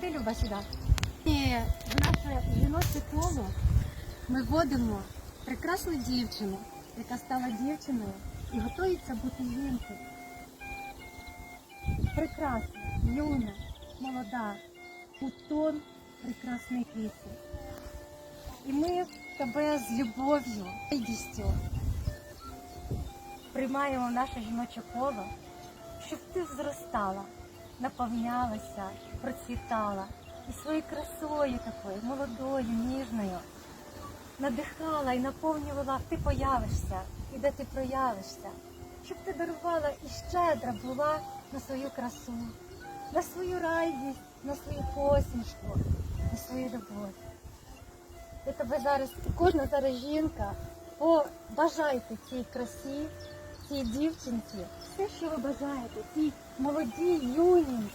Ходи, Люба, сюди. І в наше жіноче коло ми вводимо прекрасну дівчину, яка стала дівчиною і готується бути жінкою. Прекрасна, юна, молода, у тон прекрасної квітки. І ми тебе з любов'ю, радістю приймаємо в наше жіноче коло, щоб ти зростала, наповнялася, процвітала. І своєю красою такою, молодою, ніжною, надихала і наповнювала, ти появишся і де ти проявишся, щоб ти дарувала і щедра була на свою красу, на свою радість, на свою посмішку, на свою любов. Я тебе зараз, кожна зараз жінка, побажайте цій красі, цій дівчинці, все, що ви бажаєте, цій молодій, юній,